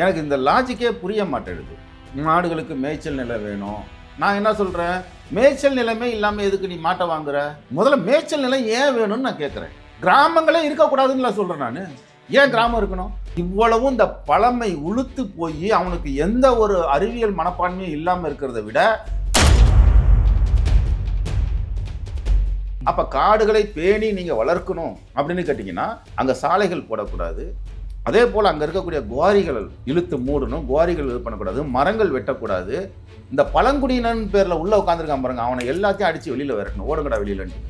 எனக்கு இந்த லாஜிக்கே புரிய மாட்டேங்குது. மாடுகளுக்கு மேய்ச்சல் நிலை வேணும். நான் என்ன சொல்கிறேன் மேய்ச்சல் நிலைமை இல்லாமல் எதுக்கு நீ மாட்டை வாங்குற? முதல்ல மேய்ச்சல் நிலை ஏன் வேணும்னு நான் கேட்குறேன் கிராமங்களே இருக்கக்கூடாதுன்னு நான் சொல்கிறேன் நான். ஏன் கிராமம் இருக்கணும்? இவ்வளவும் இந்த பழமை உளுத்து போய் அவனுக்கு எந்த ஒரு அறிவியல் மனப்பான்மையும் இல்லாமல் இருக்கிறத விட அப்போ காடுகளை பேணி நீங்கள் வளர்க்கணும் அப்படின்னு கேட்டிங்கன்னா அங்கே சாலைகள் போடக்கூடாது. அதே போல் அங்கே இருக்கக்கூடிய குவாரிகள் இழுத்து மூடணும் குவாரிகள் இது பண்ணக்கூடாது மரங்கள் வெட்டக்கூடாது. இந்த பழங்குடியினன் பேரில் உள்ள உட்காந்துருக்கான் பாருங்க அவனை எல்லாத்தையும் அடிச்சு வெளியில் விரட்டணும். ஓடுங்கடா வெளியிலன்னு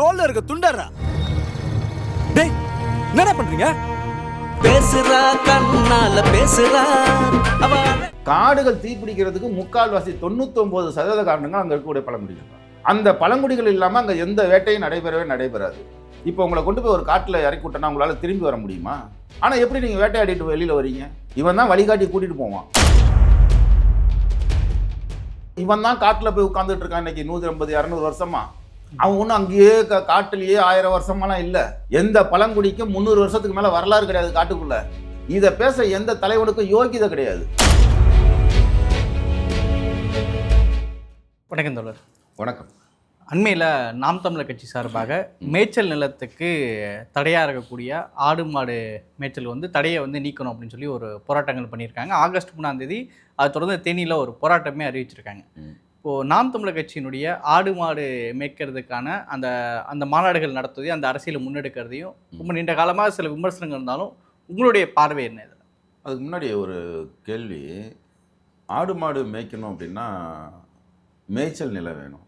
தோல்ல இருக்க துண்டறா டேய் என்னடா பண்றீங்க? பேசுறா கண்ணால பேசுறா காடுகள் தீப்பிடிக்கிறதுக்கு முக்கால்வாசி தொண்ணூத்தொம்பது சதவீத காரணங்கள் அங்கே இருக்கக்கூடிய பழங்குடிகள். அந்த பழங்குடிகள் இல்லாமல் அங்கே எந்த வேட்டையும் நடைபெறவே நடைபெறாது. இப்போ உங்களை கொண்டு போய் ஒரு காட்டில் இறக்கி விட்டோன்னா உங்களால் திரும்பி வர முடியுமா? ஆனால் எப்படி நீங்கள் வேட்டையாடிட்டு வெளியில் வரீங்க? இவன் தான் வழிகாட்டி கூட்டிகிட்டு போவான். இவன் தான் காட்டில் போய் உட்காந்துட்டு இருக்கான் இன்னைக்கு நூற்றி ஐம்பது இரநூறு வருஷமா. அவன் ஒன்றும் அங்கேயே க- காட்டுலயே ஆயிரம் வருஷமெல்லாம் இல்லை. எந்த பழங்குடிக்கும் முந்நூறு வருஷத்துக்கு மேலே வரலாறு கிடையாது காட்டுக்குள்ள. இதை பேச எந்த தலைவனுக்கும் யோகிதை கிடையாது. வணக்கம் தோழர். வணக்கம். அண்மையில் நாம் தமிழர் கட்சி சார்பாக மேய்ச்சல் நிலத்துக்கு தடையாக இருக்கக்கூடிய ஆடு மாடு மேய்ச்சல் வந்து தடையை வந்து நீக்கணும் அப்படின்னு சொல்லி ஒரு போராட்டங்கள் பண்ணியிருக்காங்க. ஆகஸ்ட் மூணாம் தேதி அது தொடர்ந்து தேனியில் ஒரு போராட்டமே அறிவிச்சிருக்காங்க. இப்போது நாம் தமிழர் கட்சியினுடைய ஆடு மாடு மேய்க்கிறதுக்கான அந்த அந்த மாநாடுகள் நடத்துவதையும் அந்த அரசியலை முன்னெடுக்கிறதையும் ரொம்ப நீண்ட காலமாக சில விமர்சனங்கள் இருந்தாலும் உங்களுடைய பார்வை என்ன இது அதுக்கு முன்னாடி ஒரு கேள்வி ஆடு மாடு மேய்க்கணும் அப்படின்னா மேய்ச்சல் நிலம் வேணும்.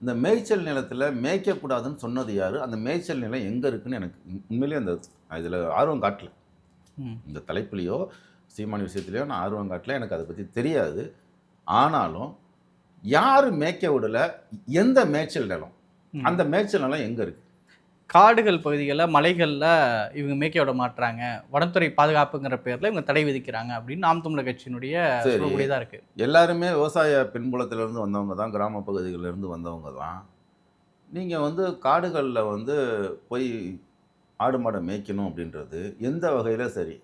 இந்த மேய்ச்சல் நிலத்தில் மேய்க்கக்கூடாதுன்னு சொன்னது யார்? அந்த மேய்ச்சல் நிலம் எங்கே இருக்குன்னு எனக்கு உண்- உண்மையிலேயே அந்த இதில் ஆர்வம் காட்டல. இந்த தலைப்புலையோ சீமான் விஷயத்துலையோ நான் ஆர்வம் காட்டல. எனக்கு அதை பற்றி தெரியாது. ஆனாலும் யார் மேய்க்க விடல எந்த மேய்ச்சல் நிலம். அந்த மேய்ச்சல் நிலம் எங்கே இருக்குது காடுகள் பகுதிகளில் மலைகளில் இவங்க மேய்க்க விட மாட்டுறாங்க வனத்துறை பாதுகாப்புங்கிற பேரில் இவங்க தடை விதிக்கிறாங்க அப்படின்னு நாம் தமிழர் கட்சியினுடைய. சொல்லக்கூடியதாக இருக்குது எல்லாருமே விவசாய பின்புலத்திலேருந்து வந்தவங்க தான் கிராம பகுதிகளிலேருந்து வந்தவங்க தான். நீங்கள் வந்து காடுகளில் வந்து போய் ஆடு மாடை மேய்க்கணும் அப்படின்றது எந்த வகையில் சரி?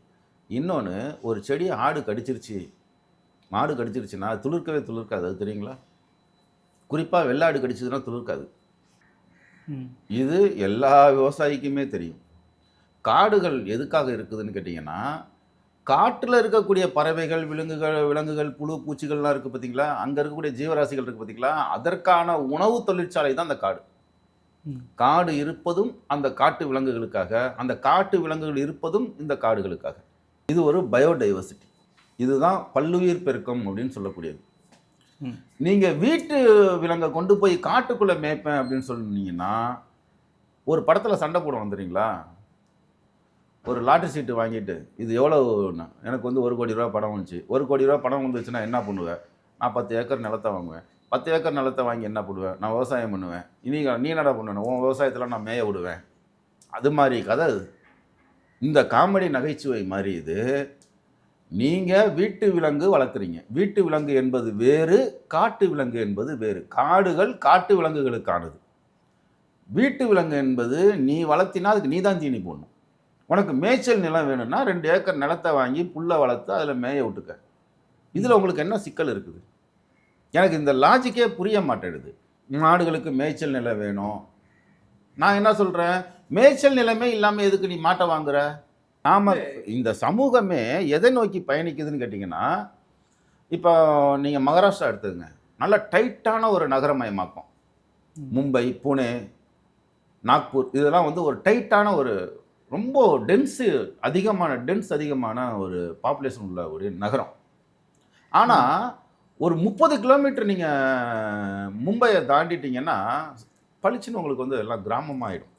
இன்னொன்று ஒரு செடியை ஆடு கடிச்சிருச்சு. மாடு கடிச்சிருச்சுன்னா துளிர்க்கவே துளிர்க்காது அது தெரியுங்களா? குறிப்பாக வெள்ளாடு கடிச்சதுன்னா துளிர்க்காது. இது எல்லா விவசாயிக்குமே தெரியும். காடுகள் எதுக்காக இருக்குதுன்னு கேட்டிங்கன்னா காட்டில் இருக்கக்கூடிய பறவைகள் விலங்குகள் விலங்குகள் புழு பூச்சிகள்லாம் இருக்குது பார்த்தீங்களா அங்கே இருக்கக்கூடிய ஜீவராசிகள் இருக்குது பார்த்தீங்களா அதற்கான உணவு தொழிற்சாலை தான் அந்த காடு. காடு இருப்பதும் அந்த காட்டு விலங்குகளுக்காக அந்த காட்டு விலங்குகள் இருப்பதும் இந்த காடுகளுக்காக. இது ஒரு பயோடைவர்சிட்டி. இதுதான் பல்லுயிர் பெருக்கம் அப்படின்னு சொல்லக்கூடியது. நீங்கள் வீட்டு விலங்கை கொண்டு போய் காட்டுக்குள்ளே மேய்ப்பேன் அப்படின்னு சொன்னீங்கன்னா ஒரு படத்தில் சண்டை போட வந்துடுறீங்களா? ஒரு லாட்டரி சீட்டு வாங்கிட்டு இது எவ்வளோ எனக்கு வந்து ஒரு கோடி ரூபா பணம் வந்துச்சு. ஒரு கோடி ரூபா பணம் வந்துச்சுன்னா என்ன பண்ணுவேன்? நான் பத்து ஏக்கர் நிலத்தை வாங்குவேன். பத்து ஏக்கர் நிலத்தை வாங்கி என்ன பண்ணுவேன் நான் விவசாயம் பண்ணுவேன். இனி நீ என்னடா பண்ணுவேன் உன் விவசாயத்தில் நான் மேய விடுவேன். அது மாதிரி கதை. இந்த காமெடி நகைச்சுவை மாதிரி இது. நீங்கள் வீட்டு விலங்கு வளர்க்குறீங்க. வீட்டு விலங்கு என்பது வேறு காட்டு விலங்கு என்பது வேறு. காடுகள் காட்டு விலங்குகளுக்கானது. வீட்டு விலங்கு என்பது நீ வளர்த்தினா அதுக்கு நீ தான் தீனி போடணும். உனக்கு மேய்ச்சல் நிலம் வேணும்னா ரெண்டு ஏக்கர் நிலத்தை வாங்கி புல்லை வளர்த்து அதில் மேய விட்டுக்க. இதில் உங்களுக்கு என்ன சிக்கல் இருக்குது? எனக்கு இந்த லாஜிக்கே புரிய மாட்டேடுது மாடுகளுக்கு மேய்ச்சல் நிலம் வேணும். நான் என்ன சொல்கிறேன் மேய்ச்சல் நிலமே இல்லாமல் எதுக்கு நீ மாட்டை வாங்குற? நாம இந்த சமூகமே எதை நோக்கி பயணிக்குதுன்னு கேட்டிங்கன்னா இப்போ நீங்கள் மகாராஷ்டிரா எடுத்துக்கங்க. நல்ல டைட்டான ஒரு நகரமயமாக்கம். மும்பை புனே நாக்பூர் இதெல்லாம் வந்து ஒரு டைட்டான ஒரு ரொம்ப டென்ஸு அதிகமான டென்ஸ் அதிகமான ஒரு பாப்புலேஷன் உள்ள ஒரு நகரம். ஆனால் ஒரு முப்பது கிலோமீட்டர் நீங்கள் மும்பையை தாண்டிட்டீங்கன்னா பளிச்சுன்னு உங்களுக்கு வந்து எல்லாம் கிராமமாயிடும்.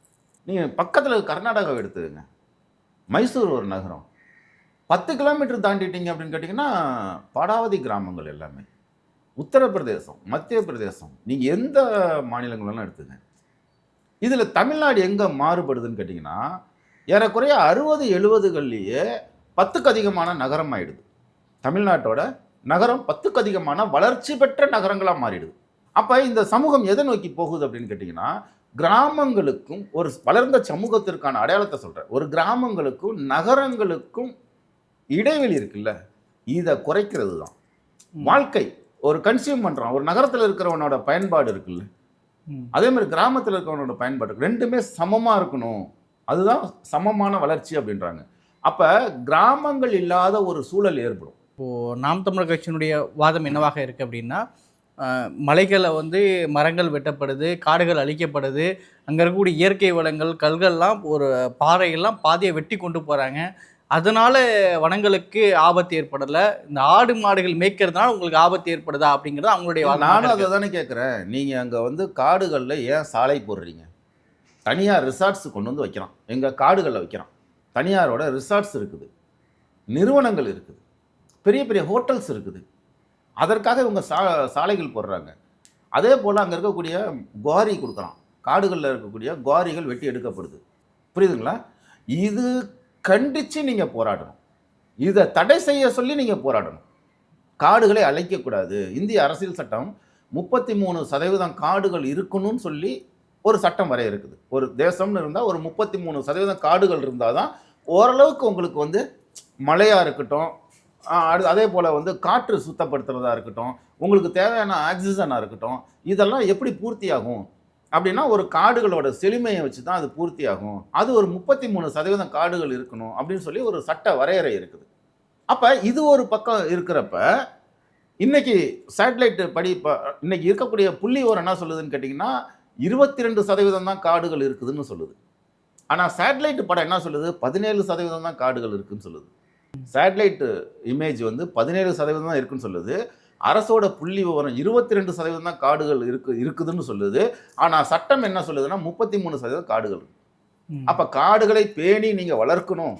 நீங்கள் பக்கத்தில் கர்நாடகாவை எடுத்துக்கங்க. மைசூர் ஒரு நகரம். பத்து கிலோமீட்டர் தாண்டிட்டீங்க அப்படின்னு கேட்டிங்கன்னா படாவதி கிராமங்கள் எல்லாமே. உத்தரப்பிரதேசம் மத்திய பிரதேசம் நீங்கள் எந்த மாநிலங்களெல்லாம் எடுத்துங்க. இதில் தமிழ்நாடு எங்கே மாறுபடுதுன்னு கேட்டிங்கன்னா ஏறக்குறைய அறுபது எழுபதுகள்லேயே பத்துக்கு அதிகமான நகரம் ஆயிடுது. தமிழ்நாட்டோட நகரம் பத்துக்கு அதிகமான வளர்ச்சி பெற்ற நகரங்களாக மாறிடுது. அப்போ இந்த சமூகம் எதை நோக்கி போகுது அப்படின்னு கேட்டிங்கன்னா கிராமங்களுக்கும் ஒரு வளர்ந்த சமூகத்திற்கான அடையாளத்தை சொல்கிறேன் ஒரு கிராமங்களுக்கும் நகரங்களுக்கும் இடைவெளி இருக்குல்ல? இதை குறைக்கிறது தான் வாழ்க்கை. ஒரு கன்சியூம் பண்ணுறான் ஒரு நகரத்தில் இருக்கிறவனோட பயன்பாடு இருக்குல்ல. அதே மாதிரி கிராமத்தில் இருக்கிறவனோட பயன்பாடு இருக்கு. ரெண்டுமே சமமாக இருக்கணும். அதுதான் சமமான வளர்ச்சி அப்படின்றாங்க. அப்போ கிராமங்கள் இல்லாத ஒரு சூழல் ஏற்படும். இப்போது நாம் தமிழர் கட்சியினுடைய வாதம் என்னவாக இருக்குது அப்படின்னா மலைகளை வந்து மரங்கள் வெட்டப்படுது காடுகள் அழிக்கப்படுது. அங்கே இருக்கக்கூடிய இயற்கை வளங்கள் கல்கள்லாம் ஒரு பாறையெல்லாம் பாதியை வெட்டி கொண்டு போகிறாங்க அதனால வனங்களுக்கு ஆபத்து ஏற்படலை. இந்த ஆடு மாடுகள் மேய்க்கிறதுனால உங்களுக்கு ஆபத்து ஏற்படுதா அப்படிங்கிறது அவங்களுடைய நானும். அதை தானே கேட்குறேன் நீங்கள் அங்கே வந்து காடுகளில் ஏன் சாலை போடுறீங்க? தனியார் ரிசார்ட்ஸ் கொண்டு வந்து வைக்கிறான் எங்கள் காடுகளில் வைக்கிறான் தனியாரோட ரிசார்ட்ஸ் இருக்குது. நிறுவனங்கள் இருக்குது. பெரிய பெரிய ஹோட்டல்ஸ் இருக்குது. அதற்காக இவங்க சா சாலைகள் போடுறாங்க. அதே போல் அங்கே இருக்கக்கூடிய குவாரி கொடுக்குறான் காடுகளில் இருக்கக்கூடிய குவாரிகள் வெட்டி எடுக்கப்படுது. புரியுதுங்களா? இது கண்டித்து நீங்கள் போராடணும். இதை தடை செய்ய சொல்லி நீங்கள் போராடணும். காடுகளை அழைக்கக்கூடாது இந்திய அரசியல் சட்டம் முப்பத்தி மூணு சதவீதம் காடுகள் இருக்கணும்னு சொல்லி ஒரு சட்டம் வரைய இருக்குது. ஒரு தேசம்னு இருந்தால் ஒரு முப்பத்தி மூணு சதவீதம் காடுகள் இருந்தால் தான் ஓரளவுக்கு உங்களுக்கு வந்து மழையாக இருக்கட்டும் அது அதே போல் வந்து காற்று சுத்தப்படுத்துறதா இருக்கட்டும் உங்களுக்கு தேவையான ஆக்சிஜனாக இருக்கட்டும் இதெல்லாம் எப்படி பூர்த்தியாகும்? அப்படின்னா ஒரு காடுகளோட செழுமையை வச்சு தான் அது பூர்த்தியாகும். அது ஒரு முப்பத்தி மூணு சதவீதம் காடுகள் இருக்கணும் அப்படின்னு சொல்லி ஒரு சட்ட வரையறை இருக்குது. அப்போ இது ஒரு பக்கம் இருக்கிறப்ப இன்னைக்கு சேட்டலைட் படி இப்போ இன்னைக்கு இருக்கக்கூடிய புள்ளி ஓரம் என்ன சொல்லுதுன்னு கேட்டிங்கன்னா இருபத்தி ரெண்டு சதவீதம் தான் காடுகள் இருக்குதுன்னு சொல்லுது. ஆனால் சேட்டலைட் படம் என்ன சொல்லுது? பதினேழு சதவீதம் தான் காடுகள் இருக்குதுன்னு சொல்லுது. சேட்டலைட் இமேஜ் வந்து பதினேழு சதவீதம் தான் இருக்குன்னு சொல்லுது. அரசோட புள்ளி விவரம் இருபத்தி ரெண்டு சதவீதம் தான் காடுகள் இருக்கு இருக்குதுன்னு சொல்லுது. ஆனால் சட்டம் என்ன சொல்லுதுன்னா முப்பத்தி மூணு சதவீதம் காடுகள். அப்போ காடுகளை பேணி நீங்கள் வளர்க்கணும்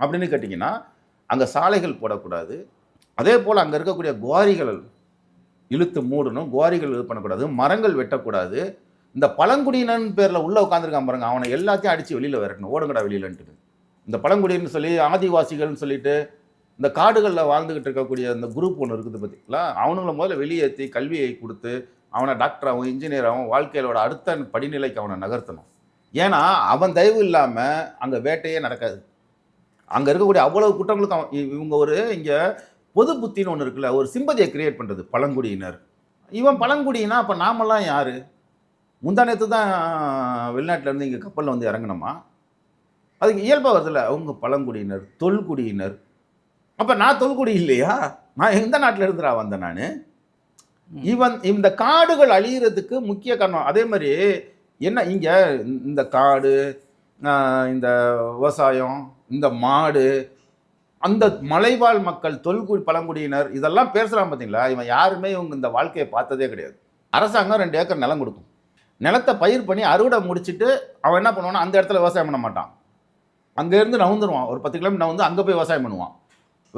அப்படின்னு கேட்டிங்கன்னா அங்கே சாலைகள் போடக்கூடாது. அதே போல் அங்கே இருக்கக்கூடிய குவாரிகள் இழுத்து மூடணும் குவாரிகள் இது பண்ணக்கூடாது மரங்கள் வெட்டக்கூடாது. இந்த பழங்குடியினன் பேரில் உள்ளே உட்காந்துருக்கான் பாருங்க அவனை எல்லாத்தையும் அடித்து வெளியில் விரட்டணும் ஓடுங்கடா வெளியிலன்ட்டு. இந்த பழங்குடின்னு சொல்லி ஆதிவாசிகள்னு சொல்லிட்டு இந்த காடுகளில் வாழ்ந்துக்கிட்டு இருக்கக்கூடிய அந்த குரூப் ஒன்று இருக்குது பார்த்தீங்களா அவனுங்களை முதல்ல வெளியேற்றி கல்வியை கொடுத்து அவனை டாக்டராகவும் இன்ஜினியராகவும் வாழ்க்கையோட அடுத்த படிநிலைக்கு அவனை நகர்த்தணும். ஏன்னா அவன் தயவு இல்லாமல் அங்கே வேட்டையே நடக்காது. அங்கே இருக்கக்கூடிய அவ்வளவு குற்றங்களுக்கும் அவன் இவங்க ஒரு இங்கே பொது புத்தின்னு ஒன்று இருக்குல்ல ஒரு சிம்பதியை கிரியேட் பண்ணுறது பழங்குடியினர். இவன் பழங்குடினா அப்போ நாமெல்லாம் யார்? முந்தானத்து தான் வெளிநாட்டிலேருந்து இங்கே கப்பலில் வந்து இறங்கினோமா? அதுக்கு இயல்பாக வருதுல்ல அவங்க பழங்குடியினர் தொல்குடியினர். அப்போ நான் தொல்குடி இல்லையா? நான் எந்த நாட்டில் இருந்துடா வந்தேன் நான்? இவன் இந்த காடுகள் அழியிறதுக்கு முக்கிய காரணம். அதே மாதிரி என்ன இங்கே இந்த காடு இந்த விவசாயம் இந்த மாடு அந்த மலைவாழ் மக்கள் தொல்குடி பழங்குடியினர் இதெல்லாம் பேசுகிறான் பார்த்தீங்களா இவன் யாருமே இவங்க இந்த வாழ்க்கையை பார்த்ததே கிடையாது. அரசாங்கம் ரெண்டு ஏக்கர் நிலம் கொடுக்கும். நிலத்தை பயிர் பண்ணி அறுவடை முடிச்சிட்டு அவன் என்ன பண்ணுவான்னா அந்த இடத்துல விவசாயம் பண்ண மாட்டான். அங்கேருந்து நவுந்துருவான் ஒரு பத்து கிலோமீட்டர் வந்து அங்கே போய் விவசாயம் பண்ணுவான்.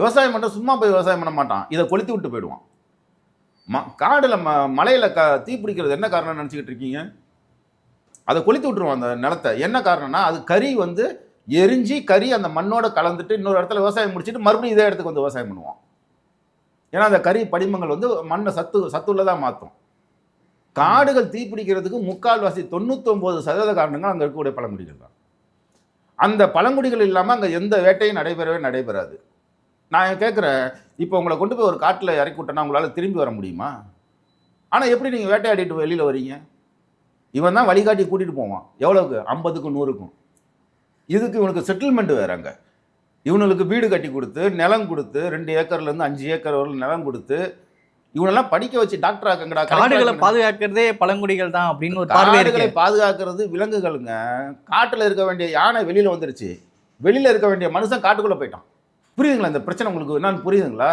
விவசாயம் பண்ண சும்மா போய் விவசாயம் பண்ண மாட்டான். இதை கொளுத்தி விட்டு போயிடுவான். ம காடில் ம மலையில் க தீ பிடிக்கிறது என்ன காரணம்னு நினச்சிக்கிட்டு இருக்கீங்க? அதை கொளுத்தி விட்டுருவான் அந்த நிலத்தை. என்ன காரணம்னா அது கறி வந்து எரிஞ்சு கறி அந்த மண்ணோட கலந்துட்டு இன்னொரு இடத்துல விவசாயம் முடிச்சுட்டு மறுபடியும் இதே இடத்துக்கு வந்து விவசாயம் பண்ணுவான். ஏன்னா அந்த கறி படிமங்கள் வந்து மண்ணை சத்து சத்துள்ளதாக மாற்றும். காடுகள் தீப்பிடிக்கிறதுக்கு முக்கால்வாசி தொண்ணூத்தொம்பது சதவீத காரணங்கள் அங்கே இருக்கக்கூடிய பழங்குடிகள் தான். அந்த பழங்குடிகள் இல்லாமல் அங்கே எந்த வேட்டையும் நடைபெறவே நடைபெறாது. நான் கேட்குறேன் இப்போ உங்களை கொண்டு போய் ஒரு காட்டில் இறக்கி விட்டோன்னா உங்களால் திரும்பி வர முடியுமா? ஆனால் எப்படி நீங்கள் வேட்டையாடிட்டு வெளியில் வரீங்க? இவன் தான் வழிகாட்டி கூட்டிகிட்டு போவான். எவ்வளோக்கு ஐம்பதுக்கும் நூறுக்கும். இதுக்கு இவனுக்கு செட்டில்மெண்ட் வேறு அங்கே. இவனுக்கு வீடு கட்டி கொடுத்து நிலம் கொடுத்து ரெண்டு ஏக்கர்லேருந்து அஞ்சு ஏக்கர் வரல நிலம் கொடுத்து இவனெல்லாம் படிக்க வச்சு டாக்டர் ஆக்கங்கடா காடுகளை பாதுகாக்கிறதே பழங்குடிகள் தான் அப்படின்னு ஒரு காடுகளை பாதுகாக்கிறது விலங்குகளுங்க. காட்டுல இருக்க வேண்டிய யானை வெளியில வந்துருச்சு. வெளியில இருக்க வேண்டிய மனுஷன் காட்டுக்குள்ள போயிட்டான். புரியுதுங்களா இந்த பிரச்சனை உங்களுக்கு என்னன்னு புரியுதுங்களா.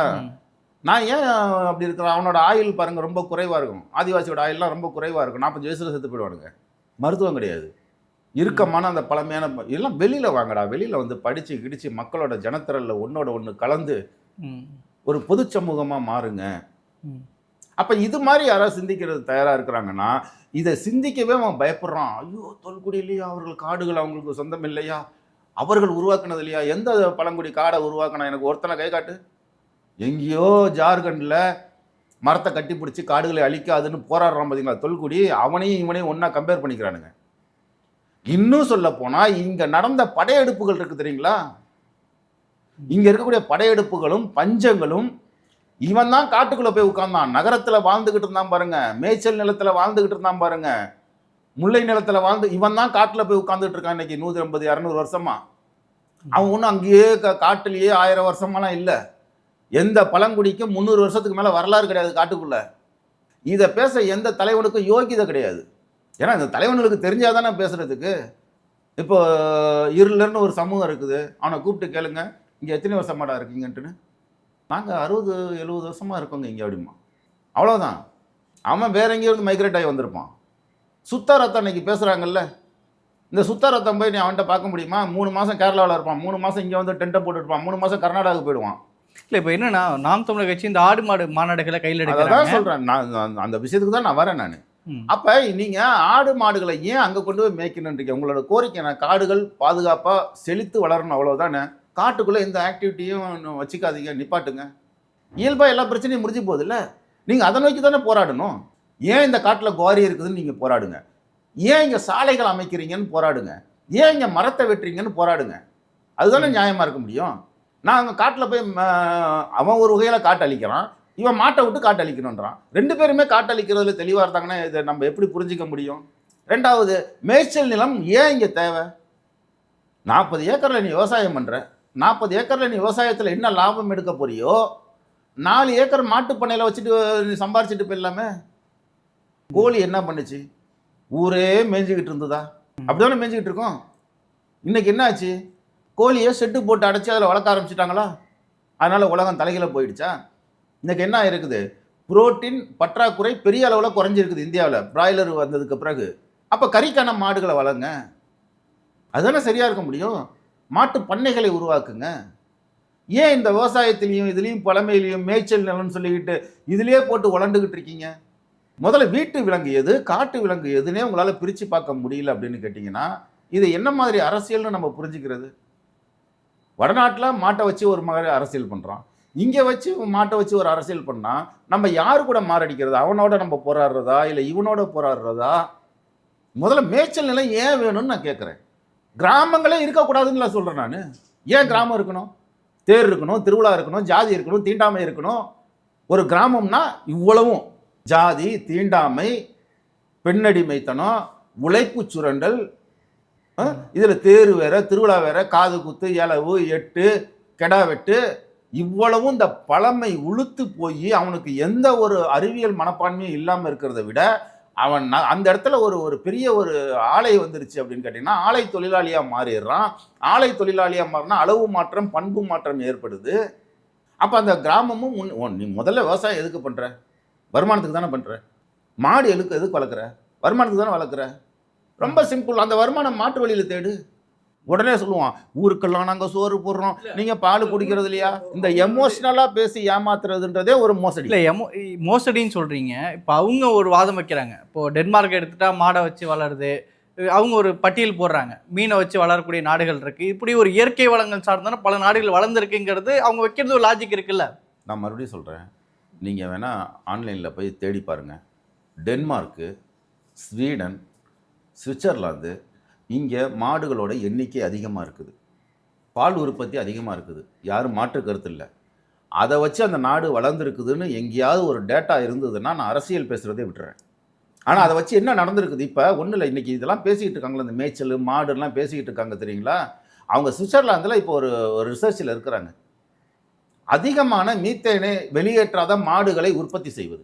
நான் ஏன் அப்படி இருக்கிறேன்? அவனோட ஆயுள் பாருங்க ரொம்ப குறைவா இருக்கும். ஆதிவாசியோட ஆயுள்லாம் ரொம்ப குறைவா இருக்கும். நாற்பத்தஞ்சு வயசுல செத்து போயிடுவானுங்க. மருத்துவம் கிடையாது. இறுக்கமான அந்த பழமையான எல்லாம் வெளியில வாங்கடா. வெளியில வந்து படிச்சு கிடிச்சு மக்களோட ஜனத்திரல்ல ஒன்னோட ஒன்று கலந்து. ஒரு பொது சமூகமா மாறுங்க. அப்போ இது மாதிரி யாராவது சிந்திக்கிறது தயாராக இருக்கிறாங்கன்னா இதை சிந்திக்கவே அவன் பயப்படுறான். ஐயோ தொல்குடி இல்லையா? அவர்கள் காடுகள் அவங்களுக்கு சொந்தம் இல்லையா? அவர்கள் உருவாக்குனது இல்லையா? எந்த பழங்குடி காடை உருவாக்கினா? எனக்கு ஒருத்தனை கை காட்டு. எங்கேயோ ஜார்க்கண்டில் மரத்தை கட்டி பிடிச்சி காடுகளை அழிக்காதுன்னு போராடுறான் பார்த்தீங்களா தொல்குடி அவனையும் இவனையும் ஒன்றா கம்பேர் பண்ணிக்கிறானுங்க. இன்னும் சொல்ல போனால் இங்கே நடந்த படையெடுப்புகள் இருக்கு தெரியுங்களா? இங்கே இருக்கக்கூடிய படையெடுப்புகளும் பஞ்சங்களும் இவன் தான் காட்டுக்குள்ள போய் உட்கார்ந்தான். நகரத்துல வாழ்ந்துகிட்டு இருந்தான் பாருங்க. மேய்ச்சல் நிலத்துல வாழ்ந்துகிட்டு இருந்தான் பாருங்க. முல்லை நிலத்துல வாழ்ந்து இவன் தான் காட்டுல போய் உட்கார்ந்துட்டு இருக்கான் இன்னைக்கு நூத்தி ஐம்பது இரநூறு வருஷமா. அவன் ஒன்றும் அங்கேயே க- காட்டுலயே ஆயிரம் வருஷமெல்லாம் இல்லை. எந்த பழங்குடிக்கும் முந்நூறு வருஷத்துக்கு மேல வரலாறு கிடையாது காட்டுக்குள்ள. இதை பேச எந்த தலைவனுக்கும் யோகிதை கிடையாது. ஏன்னா இந்த தலைவனுக்கு தெரிஞ்சாதானே பேசுறதுக்கு. இப்போ இருளர்னு ஒரு சமூகம் இருக்குது. அவனை கூப்பிட்டு கேளுங்க. இங்கே எத்தனை வருஷமாடா இருக்கீங்கன்ட்டுன்னு. நாங்கள் அறுபது எழுபது வருஷமா இருக்கோங்க இங்கே அப்படிமா. அவ்வளோதான் அவன் வேற எங்கேயோ இருந்து மைக்ரேட் ஆகி வந்திருப்பான். சுத்த ரத்தம் இன்னைக்கு பேசுகிறாங்கல்ல இந்த சுத்த ரத்தம் போய் நீ அவன்கிட்ட பார்க்க முடியுமா? மூணு மாதம் கேரளாவில் இருப்பான். மூணு மாதம் இங்கே வந்து டென்ட்டை போட்டுருப்பான் மூணு மாதம் கர்நாடகாவுக்கு போயிடுவான். இல்ல இப்போ என்னன்னா நாம் தமிழர் கட்சி இந்த ஆடு மாடு மாநாடுகளை கையில் அதை எடுக்கிறாங்க. தான் சொல்கிறேன் நான் அந்த- விஷயத்துக்கு தான் நான் வரேன் நான். அப்போ நீங்கள் ஆடு மாடுகளை ஏன் அங்கே கொண்டு போய் மேய்க்கணுன்றீங்க உங்களோட கோரிக்கை நான் காடுகள் பாதுகாப்பாக செழித்து வளரணும் அவ்வளோதானே காட்டுக்குள்ளே எந்த ஆக்டிவிட்டியும் வச்சுக்காதீங்க நிப்பாட்டுங்க. இயல்பாக எல்லா பிரச்சனையும் முடிஞ்சு போகுதுல்ல? நீங்கள் அதை நோக்கி தானே போராடணும்? ஏன் இந்த காட்டில் குவாரி இருக்குதுன்னு நீங்கள் போராடுங்க. ஏன் இங்கே சாலைகள் அமைக்கிறீங்கன்னு போராடுங்க. ஏன் இங்கே மரத்தை வெட்டுறீங்கன்னு போராடுங்க. அதுதானே நியாயமாக இருக்க முடியும்? நான் அங்கே காட்டில் போய் அவன் ஒரு வகையில் காட்டு அழிக்கிறான் இவன் மாட்டை விட்டு காட்டு அழிக்கணுன்றான் ரெண்டு பேருமே காட்டு அழிக்கிறதுல தெளிவாக இருந்தாங்கன்னா இதை நம்ம எப்படி புரிஞ்சிக்க முடியும்? ரெண்டாவது மேய்ச்சல் நிலம் ஏன் இங்கே தேவை? நாற்பது ஏக்கரில் நீ விவசாயம் பண்ணுற நாற்பது ஏக்கரில் நீ விவசாயத்தில் என்ன லாபம் எடுக்க போறியோ நாலு ஏக்கர் மாட்டுப் பண்ணையில் வச்சுட்டு நீ சம்பாரிச்சிட்டு போயிடலாமே. கோழி என்ன பண்ணுச்சு? ஊரே மேய்ஞ்சிக்கிட்டு இருந்ததா? அப்படிதானே மேய்ஞ்சிக்கிட்டு இருக்கோம். இன்னைக்கு என்ன ஆச்சு? கோழியை செட்டு போட்டு அடைச்சி அதில் வளர்க்க ஆரம்பிச்சிட்டாங்களா? அதனால் உலகம் தலைகீழ போயிடுச்சா? இன்னைக்கு என்ன இருக்குது? புரோட்டீன் பற்றாக்குறை பெரிய அளவில் குறைஞ்சிருக்குது இந்தியாவில். பிராய்லர் வந்ததுக்கு பிறகு. அப்போ கறிக்கான மாடுகளை வளங்க அதுதானே சரியாக இருக்க முடியும்? மாட்டு பண்ணைகளை உருவாக்குங்க. ஏன் இந்த விவசாயத்திலையும் இதுலேயும் பழமையிலையும் மேய்ச்சல் நிலம்னு சொல்லிக்கிட்டு இதுலேயே போட்டு வளர்ந்துக்கிட்டு இருக்கீங்க? முதல்ல வீட்டு விலங்கு எது காட்டு விலங்கு எதுனே உங்களால் பிரித்து பார்க்க முடியல அப்படின்னு கேட்டிங்கன்னா இது என்ன மாதிரி அரசியல்னு நம்ம புரிஞ்சுக்கிறது? வடநாட்டில் மாட்டை வச்சு ஒரு மாதிரி அரசியல் பண்ணுறான் இங்கே வச்சு மாட்டை வச்சு ஒரு அரசியல் பண்ணால் நம்ம யார் கூட மாரடிக்கிறது? அவனோட நம்ம போராடுறதா? இல்லை இவனோட போராடுறதா? முதல்ல மேய்ச்சல் நிலம் ஏன் வேணும்னு நான் கேட்குறேன் கிராமங்களே இருக்கக்கூடாதுன்னு நான் சொல்கிறேன் நான். ஏன் கிராமம் இருக்கணும்? தேர் இருக்கணும் திருவிழா இருக்கணும் ஜாதி இருக்கணும் தீண்டாமை இருக்கணும். ஒரு கிராமம்னா இவ்வளவும். ஜாதி தீண்டாமை பெண்ணடிமைத்தனம் உழைப்பு சுரண்டல் இதில் தேர் வேற திருவிழா வேற காது குத்து இலவு எட்டு கெடா வெட்டு இவ்வளவும் இந்த பழமை உளுத்து போய் அவனுக்கு எந்த ஒரு அறிவியல் மனப்பான்மையும் இல்லாமல் இருக்கிறத விட அவன் ந- அந்த இடத்துல ஒரு ஒரு பெரிய ஒரு ஆலை வந்துருச்சு அப்படின்னு கேட்டிங்கன்னா ஆலை தொழிலாளியாக மாறிடுறான். ஆலை தொழிலாளியாக மாறினா அளவு மாற்றம் பண்பு மாற்றம் ஏற்படுது. அப்போ அந்த கிராமமும் முன் நீ முதல்ல விவசாயம் எதுக்கு பண்ணுற வருமானத்துக்கு தானே பண்ணுற மாடு எதுக்கு எதுக்கு வளர்க்குற? வருமானத்துக்கு தானே வளர்க்குற? ரொம்ப சிம்பிள் அந்த வருமானம் மாற்று வழியில் தேடு. உடனே சொல்லுவான் ஊருக்கெல்லாம் நாங்கள் சோறு போடுறோம். நீங்கள் பால் குடிக்கிறது இல்லையா? இந்த எமோஷ்னலாக பேசி ஏமாத்துறதுன்றதே ஒரு மோசடி. இல்லை எமோ மோசடின்னு சொல்கிறீங்க இப்போ அவங்க ஒரு வாதம் வைக்கிறாங்க. இப்போ டென்மார்க் எடுத்துட்டா மாடை வச்சு வளருது. அவங்க ஒரு பட்டியல் போடுறாங்க. மீனை வச்சு வளரக்கூடிய நாடுகள் இருக்குது இப்படி ஒரு இயற்கை வளங்கள் சார்ந்தான பல நாடுகள் வளர்ந்துருக்குங்கிறது அவங்க வைக்கிறது ஒரு லாஜிக் இருக்குல்ல? நான் மறுபடியும் சொல்கிறேன் நீங்கள் வேணால் ஆன்லைனில் போய் தேடி பாருங்கள் டென்மார்க்கு ஸ்வீடன் சுவிட்சர்லாந்து இங்கே மாடுகளோட எண்ணிக்கை அதிகமாக இருக்குது. பால் உற்பத்தி அதிகமாக இருக்குது. யாரும் மாற்று கருத்து இல்லை. அதை வச்சு அந்த நாடு வளர்ந்துருக்குதுன்னு எங்கேயாவது ஒரு டேட்டா இருந்ததுன்னா நான் அரசியல் பேசுகிறதே விட்டுறேன். ஆனால் அதை வச்சு என்ன நடந்திருக்குது? இப்போ ஒன்றும் இல்லை. இன்றைக்கி இதெல்லாம் பேசிக்கிட்டு இருக்காங்களா இந்த மேய்ச்சல் மாடுலாம் பேசிக்கிட்டு இருக்காங்க தெரியுங்களா? அவங்க சுவிட்சர்லாந்தில் இப்போ ஒரு ஒரு ரிசர்ச்சில் இருக்கிறாங்க. அதிகமான மீத்தேனை வெளியேற்றாத மாடுகளை உற்பத்தி செய்வது.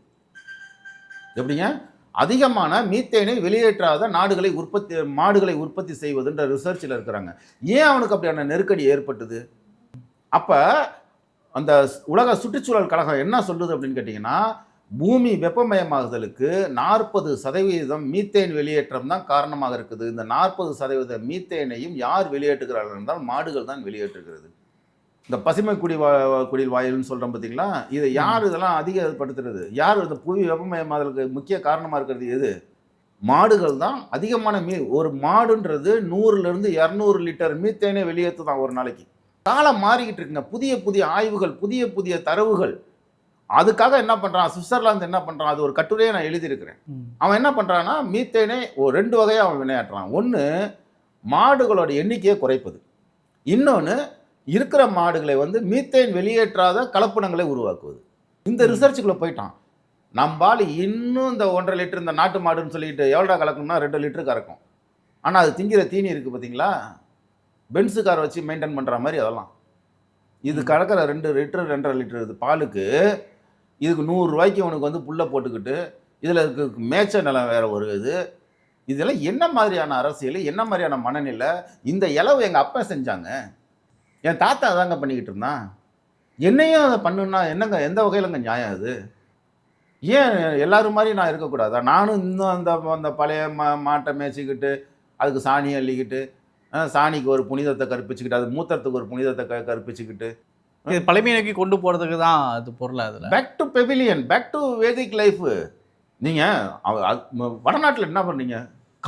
எப்படிங்க? அதிகமான மீத்தேனை வெளியேற்றாத நாடுகளை உற்பத்தி மாடுகளை உற்பத்தி செய்வதுன்ற ரிசர்ச்சில் இருக்கிறாங்க. ஏன் அவனுக்கு அப்படியான நெருக்கடி ஏற்பட்டது? அப்போ அந்த உலக சுற்றுச்சூழல் கழகம் என்ன சொல்லுது அப்படின்னு கேட்டிங்கன்னா பூமி வெப்பமயமாகுதலுக்கு நாற்பது சதவீதம் மீத்தேன் வெளியேற்றம் தான் காரணமாக இருக்குது. இந்த நாற்பது சதவீத மீத்தேனையும் யார் வெளியேற்றுகிறார்கள் என்றால் மாடுகள் தான் வெளியேற்றுகிறது. இந்த பசுமை குடி வா குடில் வாயில்னு சொல்கிறோம் பார்த்தீங்களா இதை யார் இதெல்லாம் அதிகப்படுத்துறது? யார் இந்த புவி வெப்பமயமாதலுக்கு முக்கிய காரணமாக இருக்கிறது எது? மாடுகள் தான் அதிகமான மீ ஒரு மாடுன்றது நூறுலேருந்து இரநூறு லிட்டர் மீத்தேனே வெளியேற்றுதான் ஒரு நாளைக்கு. காலம் மாறிக்கிட்டு இருக்குங்க. புதிய புதிய ஆய்வுகள் புதிய புதிய தரவுகள். அதுக்காக என்ன பண்ணுறான் சுவிட்சர்லாந்து என்ன பண்ணுறான் அது ஒரு கட்டுரையை நான் எழுதியிருக்கிறேன். அவன் என்ன பண்ணுறான்னா மீத்தேனே ஒரு ரெண்டு வகையாக அவன் வினையாட்டுறான் ஒன்று மாடுகளோட எண்ணிக்கையை குறைப்பது. இன்னொன்று இருக்கிற மாடுகளை வந்து மீத்தேன் வெளியேற்றாத கலப்படங்களை உருவாக்குவது. இந்த ரிசர்ச்சுக்குள்ளே போயிட்டான். நம்பால் இன்னும் இந்த ஒன்றரை லிட்டர் இந்த நாட்டு மாடுன்னு சொல்லிட்டு எவ்வளோ கலக்கணும்னா ரெண்டு லிட்டரு கறக்கும். ஆனால் அது திங்கிற தீனி இருக்குது பார்த்தீங்களா பென்ஸு கார் வச்சு மெயின்டைன் பண்ணுற மாதிரி அதெல்லாம். இது கறக்கிற ரெண்டு லிட்டர் ரெண்டரை லிட்டர் இது பாலுக்கு இதுக்கு நூறுரூவாய்க்கு உனக்கு வந்து புல்லை போட்டுக்கிட்டு இதில் இருக்க மேய்ச்ச நிலம் வேற ஒரு இது. இதெல்லாம் என்ன மாதிரியான அரசியல் என்ன மாதிரியான மனநிலை? இந்த இளவு எங்கள் அப்பா செஞ்சாங்க. என் தாத்தா அதாங்க பண்ணிக்கிட்டு இருந்தான். என்னையும் அதை பண்ணுன்னா என்னங்க எந்த வகையிலங்க நியாயம் அது? ஏன் எல்லாரும் மாதிரி நான் இருக்கக்கூடாதா? நானும் இன்னும் அந்த அந்த பழைய மா மாட்டை மேய்ச்சிக்கிட்டு அதுக்கு சாணி அள்ளிக்கிட்டு சாணிக்கு ஒரு புனிதத்தை கற்பிச்சுக்கிட்டு அது மூத்திரத்துக்கு ஒரு புனிதத்தை க கற்பிச்சுக்கிட்டு. இது பழமையை நோக்கி கொண்டு போறதுக்கு தான் அது பொருள் அதுல? Back to pavilion back to Vedic life நீங்கள் வடநாட்டில் என்ன பண்ணுறீங்க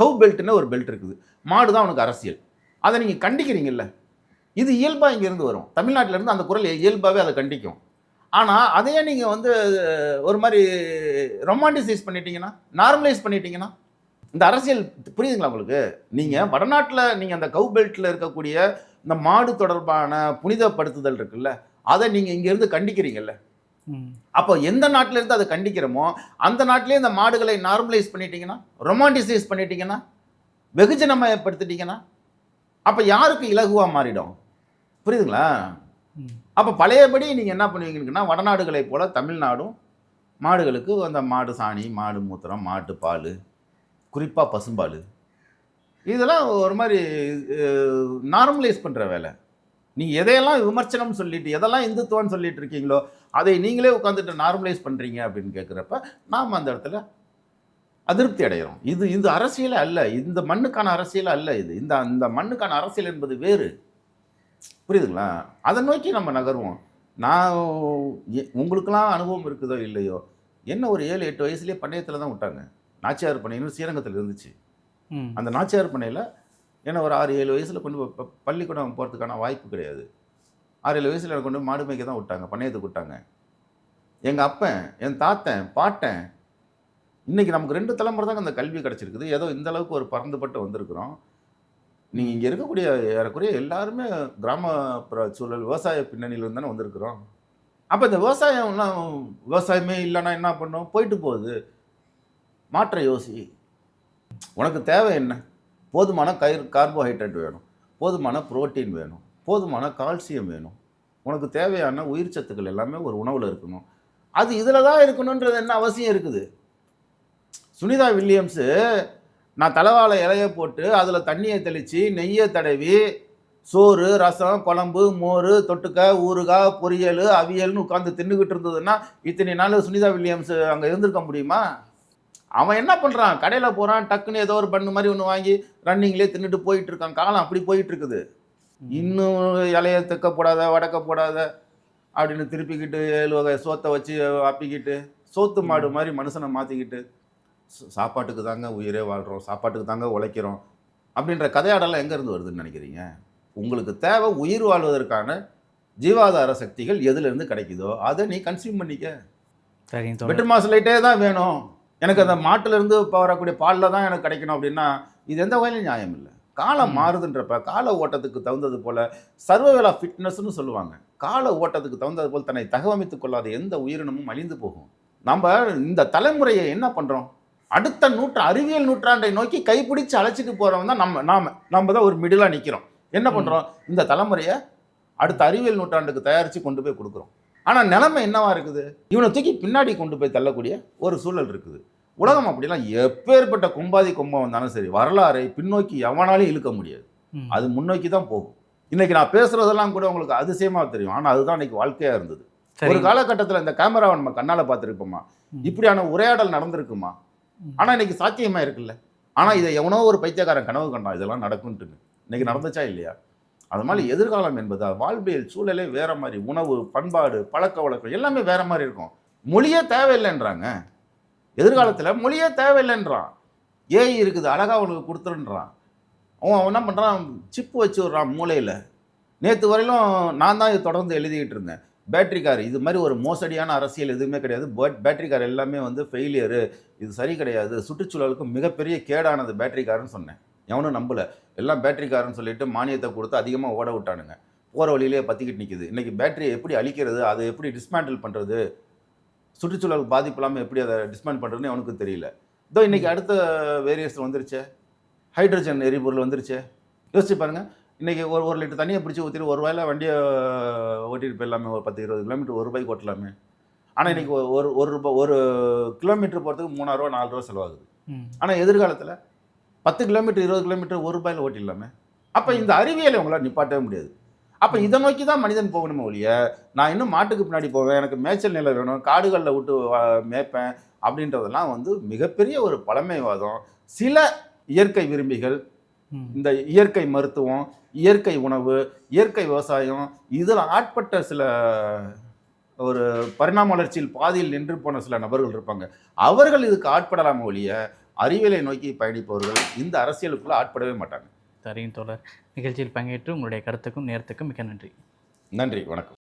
கவ் பெல்ட்னு ஒரு பெல்ட் இருக்குது. மாடு தான் உனக்கு அரசியல். அதை நீங்கள் கண்டிக்கிறீங்கல்ல? இது இயல்பாக இங்கேருந்து வரும். தமிழ்நாட்டுல இருந்து அந்த குரல் இயல்பாகவே அதை கண்டிக்கும். ஆனால் அதையே நீங்கள் வந்து ஒரு மாதிரி ரொமான்டிசைஸ் பண்ணிட்டீங்கன்னா நார்மலைஸ் பண்ணிட்டீங்கன்னா இந்த அரசியல் புரியுதுங்களா உங்களுக்கு? நீங்கள் வடநாட்டில் நீங்கள் அந்த கவ் பெல்ட்டில் இருக்கக்கூடிய இந்த மாடு தொடர்பான புனிதப்படுத்துதல் இருக்குல்ல அதை நீங்கள் இங்கேருந்து கண்டிக்கிறீங்கல்ல. அப்போ எந்த நாட்டில இருந்து அதை கண்டிக்கிறோமோ அந்த நாட்டிலே இந்த மாடுகளை நார்மலைஸ் பண்ணிட்டீங்கன்னா ரொமான்டிசைஸ் பண்ணிட்டீங்கன்னா வெகுஜனமயப்படுத்திட்டீங்கன்னா அப்போ யாருக்கு இலகுவா மாறிடும்? புரியுதுங்களா. அப்போ பழையபடி நீங்கள் என்ன பண்ணுவீங்கன்னா வடநாடுகளைப் போல தமிழ்நாடும் மாடுகளுக்கு அந்த மாடு சாணி மாடு மூத்திரம் மாட்டு பால் குறிப்பாக பசும்பால். இதெல்லாம் ஒரு மாதிரி நார்மலைஸ் பண்ணுற வேலை. நீங்கள் எதையெல்லாம் விமர்சனம் சொல்லிட்டு எதெல்லாம் இந்துத்துவம்னு சொல்லிட்டு இருக்கீங்களோ அதை நீங்களே உட்காந்துட்டு நார்மலைஸ் பண்ணுறீங்க அப்படின்னு கேட்குறப்ப நாம் அந்த இடத்துல அதிருப்தி அடைகிறோம் இது இந்த அரசியல் அல்ல. இந்த மண்ணுக்கான அரசியல் அல்ல இது. இந்த இந்த மண்ணுக்கான அரசியல் என்பது வேறு. புரியுதுங்களா? அதை நோக்கி நம்ம நகருவோம். நான் உங்களுக்கெல்லாம் அனுபவம் இருக்குதோ இல்லையோ? என்ன ஒரு ஏழு எட்டு வயசுலேயே பண்ணையத்தில் தான் விட்டாங்க. நாச்சியார் பண்ணைன்னு ஸ்ரீரங்கத்தில் இருந்துச்சு. அந்த நாச்சியார் பண்ணையில் என்ன ஒரு ஆறு ஏழு வயசில் கொண்டு போய் பள்ளிக்கூடம் போகிறதுக்கான வாய்ப்பு கிடையாது. ஆறு ஏழு வயசில் கொண்டு போய் மாடு மேய்க்க தான் விட்டாங்க. பண்ணையத்துக்கு விட்டாங்க. எங்கள் அப்பன் என் தாத்தன் பாட்டன் இன்னைக்கு நமக்கு ரெண்டு தலைமுறை தாங்க அந்த கல்வி கிடச்சிருக்குது. ஏதோ இந்த அளவுக்கு ஒரு பறந்துபட்டு வந்திருக்கிறோம். நீங்கள் இங்கே இருக்கக்கூடிய ஏறக்குறைய எல்லாருமே கிராமப்புற சூழல் விவசாய பின்னணியிலிருந்து தானே வந்திருக்கிறோம். அப்போ இந்த விவசாயம்லாம் விவசாயமே இல்லைன்னா என்ன பண்ணும்? போயிட்டு போகுது. மாற்ற யோசி. உனக்கு தேவை என்ன? போதுமான கயிறு கார்போஹைட்ரேட் வேணும். போதுமான புரோட்டீன் வேணும். போதுமான கால்சியம் வேணும். உனக்கு தேவையான உயிர் சத்துக்கள் எல்லாமே ஒரு உணவில் இருக்கணும். அது இதில் தான் இருக்கணுன்றது என்ன அவசியம் இருக்குது? சுனிதா வில்லியம்ஸு நான் தலைவாழை இலைய போட்டு அதில் தண்ணியை தெளித்து நெய்யை தடவி சோறு ரசம் குழம்பு மோர் தொட்டுக்க ஊறுகாய் பொரியல் அவியல்னு உட்காந்து தின்னுக்கிட்டு இருந்ததுன்னா இத்தனை நாள் சுனிதா வில்லியம்ஸ் அங்கே இருந்திருக்க முடியுமா? அவன் என்ன பண்ணுறான் கடையில் போகிறான் டக்குன்னு ஏதோ ஒரு பண்ணு மாதிரி ஒன்று வாங்கி ரன்னிங்லேயே தின்னுட்டு போயிட்டு இருக்கான். காலம் அப்படி போயிட்டு இருக்குது. இன்னும் இலைய தைக்க போடாத வடக்க போடாத அப்படின்னு திருப்பிக்கிட்டு ஏழு வகை சோத்தை வச்சு அப்பிக்கிட்டு சோத்து மாடு மாதிரி மனுஷனை மாற்றிக்கிட்டு சாப்பாட்டுக்கு தாங்க உயிரே வாழ்கிறோம் சாப்பாட்டுக்கு தாங்க உழைக்கிறோம் அப்படின்ற கதையாடலாம் எங்கேருந்து வருதுன்னு நினைக்கிறீங்க? உங்களுக்கு தேவை உயிர் வாழ்வதற்கான ஜீவாதார சக்திகள் எதுலேருந்து கிடைக்குதோ அதை நீ கன்சியூம் பண்ணிக்க. பெட்ரு மாசுலைட்டே தான் வேணும். எனக்கு அந்த மாட்டுலேருந்து இப்போ வரக்கூடிய பாலில் தான் எனக்கு கிடைக்கணும் அப்படின்னா இது எந்த வகையிலும் நியாயம் இல்லை. காலம். மாறுதுன்றப்ப கால ஓட்டத்துக்கு தகுந்தது போல சர்வவேலா ஃபிட்னஸ்னு சொல்லுவாங்க. கால ஓட்டத்துக்கு தகுந்தது போல் தன்னை தகவமைத்துக் கொள்ளாத எந்த உயிரினமும் அழிந்து போகும். நம்ம இந்த தலைமுறையை என்ன பண்ணுறோம் அடுத்த நூற்று அறிவியல் நூற்றாண்டை நோக்கி கைப்பிடிச்சு அழைச்சிட்டு போகிறவங்க தான் நம்ம நாம. நம்ம தான் ஒரு மிடிலாக நிற்கிறோம் என்ன. பண்ணுறோம் இந்த தலைமுறையை அடுத்த அறிவியல் நூற்றாண்டுக்கு தயாரித்து கொண்டு போய் கொடுக்குறோம். ஆனால் நிலைமை என்னவா இருக்குது? இவனை தூக்கி பின்னாடி கொண்டு போய் தள்ளக்கூடிய ஒரு சூழல் இருக்குது. உலகம் அப்படிலாம் எப்பேற்பட்ட கும்பாதி கும்பம் வந்தாலும் சரி வரலாறை பின்னோக்கி எவனாலையும் இழுக்க முடியாது. அது முன்னோக்கி தான் போகும். இன்னைக்கு நான் பேசுறதெல்லாம் கூட உங்களுக்கு அதிசயமா தெரியும். ஆனால் அதுதான் இன்னைக்கு வாழ்க்கையா இருந்தது. ஒரு காலகட்டத்தில் இந்த கேமராவை நம்ம கண்ணால பார்த்துருப்போமா. இப்படியான உரையாடல் நடந்திருக்குமா? ம். ஆனா இன்னைக்கு சாத்தியமா இருக்குல்ல. ஆனா இதை எவனோ ஒரு பைத்தியக்காரன் கனவு கண்டான் இதெல்லாம் நடக்கும்ட்டு. இன்னைக்கு நடந்துச்சா இல்லையா? அது மாதிரி எதிர்காலம் என்பது வாழ்வியல் சூழலே வேற மாதிரி. உணவு பண்பாடு பழக்க வழக்கம் எல்லாமே வேற மாதிரி இருக்கும். மொழியே தேவையில்லைன்றாங்க. எதிர்காலத்தில் மொழியே தேவையில்லைன்றான். ஏஐ இருக்குது அழகா உனக்கு கொடுத்துருன்றான். அவன் அவன் என்ன பண்ணுறான் சிப்பு வச்சு விட்றான் மூளையில். நேற்று வரையிலும் நான் தான் இது தொடர்ந்து எழுதிக்கிட்டு இருந்தேன். பேட்டரி கார் இது மாதிரி ஒரு மோசடியான அரசியல் எதுவுமே கிடையாது. பட் பேட்டரி கார் எல்லாமே வந்து ஃபெயிலியரு இது சரி கிடையாது. சுற்றுச்சூழலுக்கு மிகப்பெரிய கேடானது பேட்டரி காருன்னு சொன்னேன். எவனும் நம்பல. எல்லாம் பேட்டரி காரன்னு சொல்லிட்டு மானியத்தை கொடுத்து அதிகமாக ஓட விட்டானுங்க. போகிற வழியிலேயே பற்றிக்கிட்டு நிற்கிது இன்றைக்கி பேட்டரியை எப்படி அழிக்கிறது? அதை எப்படி டிஸ்மேண்டில் பண்ணுறது சுற்றுச்சூழல் பாதிப்பு இல்லாமல் எப்படி அதை டிஸ்மேண்ட் பண்ணுறதுன்னு அவனுக்கு தெரியல. இதோ இன்றைக்கி அடுத்த வேரியஸ் வந்துருச்சே. ஹைட்ரஜன் எரிபொருள் வந்துருச்சே. யோசிச்சு பாருங்கள் இன்றைக்கி ஒரு ஒரு லிட்டர் தண்ணியை பிடிச்சி ஊற்றிட்டு ஒரு ரூபாயில் வண்டியை ஓட்டிட்டு போயிடலாமே ஒரு பத்து இருபது கிலோமீட்டர் ஒரு ரூபாய்க்கு ஓட்டலாமே. ஆனால் இன்றைக்கி ஒரு ஒரு ரூபாய் ஒரு கிலோமீட்டர் போகிறதுக்கு மூணாயிரரூவா நாலு ரூபா செலவாகுது. ஆனால் எதிர்காலத்தில் பத்து கிலோமீட்டர் இருபது கிலோமீட்டர் ஒரு ரூபாயில் ஓட்டிடலாமே. அப்போ இந்த அறிவியலை உங்களால் நிப்பாட்டவே முடியாது. அப்போ இதை நோக்கி தான் மனிதன் போகணுமே ஒழிய நான் இன்னும் மாட்டுக்கு பின்னாடி போவேன் எனக்கு மேய்ச்சல் நிலம் வேணும் காடுகளில் விட்டு வா- மேய்ப்பேன் அப்படின்றதெல்லாம் வந்து மிகப்பெரிய ஒரு பழமைவாதம். சில இயற்கை விரும்பிகள். இந்த இயற்கை மருத்துவம் இயற்கை உணவு இயற்கை விவசாயம் இதில் ஆட்பட்ட சில ஒரு பரிணாம வளர்ச்சியில் பாதியில் நின்று போன சில நபர்கள் இருப்பாங்க. அவர்கள் இதுக்கு ஆட்படலாம் ஒழிய அறிவியலை நோக்கி பயணிப்பவர்கள் இந்த அரசியலுக்குள்ள ஆட்படவே மாட்டாங்க. சரிங்க தோழர். நிகழ்ச்சியில் பங்கேற்று உங்களுடைய கருத்துக்கும் நேரத்துக்கும் மிக்க நன்றி. நன்றி வணக்கம்.